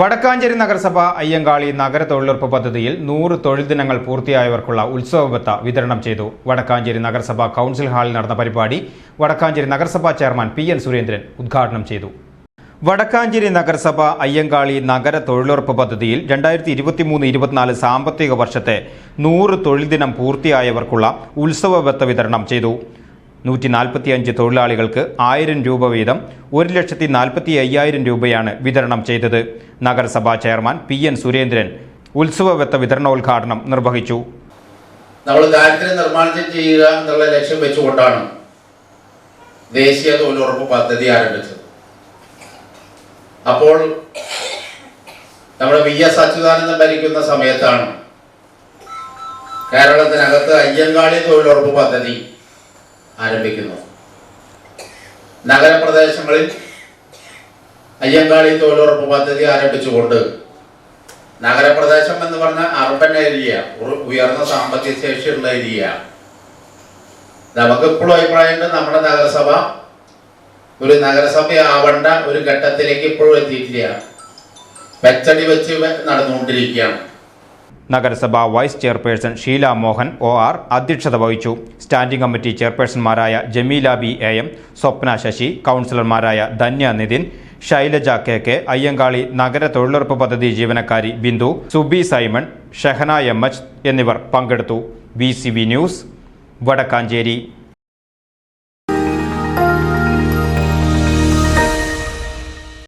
Vadakkanchery നഗരസഭ അയ്യങ്കാളി നഗര തൊഴിലുറപ്പ് പദ്ധതിയിൽ നൂറ് തൊഴിൽ ദിനങ്ങൾ പൂർത്തിയായവർക്കുള്ള ഉത്സവബത്ത വിതരണം ചെയ്തു. വടക്കാഞ്ചേരി നഗരസഭ കൗൺസിൽ ഹാളിൽ നടന്ന പരിപാടി വടക്കാഞ്ചേരി നഗരസഭാ ചെയർമാൻ പി എൻ സുരേന്ദ്രൻ ഉദ്ഘാടനം ചെയ്തു. വടക്കാഞ്ചേരി നഗരസഭ അയ്യങ്കാളി നഗര തൊഴിലുറപ്പ് പദ്ധതിയിൽ രണ്ടായിരത്തി ഇരുപത്തിമൂന്ന് ഇരുപത്തിനാല് സാമ്പത്തിക വർഷത്തെ നൂറ് തൊഴിൽ ദിനം പൂർത്തിയായവർക്കുള്ള ഉത്സവബത്ത വിതരണം ചെയ്തു. നൂറ്റി നാൽപ്പത്തിയഞ്ച് തൊഴിലാളികൾക്ക് ആയിരം രൂപ വീതം ഒരു ലക്ഷത്തി നാൽപ്പത്തി അയ്യായിരം രൂപയാണ് വിതരണം ചെയ്തത്. നഗരസഭാ ചെയർമാൻ പി എൻ സുരേന്ദ്രൻ ഉത്സവവത്ത വിതരണോദ്ഘാടനം നിർവഹിച്ചു. നമ്മൾ ദാരിദ്ര്യം നിർമ്മാർജനം ചെയ്യുക എന്നുള്ള ലക്ഷ്യം വെച്ചുകൊണ്ടാണ് ദേശീയ തൊഴിലുറപ്പ് പദ്ധതി ആരംഭിച്ചത്. അപ്പോൾ നമ്മുടെ വി എസ് അച്യുതാനന്ദൻ ഭരിക്കുന്ന സമയത്താണ് കേരളത്തിനകത്ത് അയ്യങ്കാളി തൊഴിലുറപ്പ് പദ്ധതി ആരംഭിക്കുന്നത് നഗരപ്രദേശങ്ങളിൽ അയ്യങ്കാളി തൊഴിലുറപ്പ് പദ്ധതി ആരംഭിച്ചുകൊണ്ട് നഗരപ്രദേശം എന്ന് പറഞ്ഞ അർബൻ ഏരിയ ഉയർന്ന സാമ്പത്തിക ശേഷിയുള്ള ഏരിയ. നമുക്ക് ഇപ്പോഴും അഭിപ്രായമുണ്ട്. നമ്മുടെ നഗരസഭ ഒരു നഗരസഭയാവേണ്ട ഒരു ഘട്ടത്തിലേക്ക് ഇപ്പോഴും എത്തിയിട്ടില്ല. വെച്ചടി വെച്ച് നടന്നുകൊണ്ടിരിക്കുകയാണ്. നഗരസഭ vice chairperson Sheela Mohan O R അധ്യക്ഷത വഹിച്ചു. Standing committee ചെയർപേഴ്സൺമാരായ Jameela B A M Swapna Sasi കൗൺസിലർമാരായ ധന്യ നിതിൻ ശൈലജ കെ കെ അയ്യങ്കാളി നഗര തൊഴിലുറപ്പ് പദ്ധതി ജീവനക്കാരി Bindu Subi Simon Shehana M H എന്നിവർ പങ്കെടുത്തു. B news Vadakkanchery.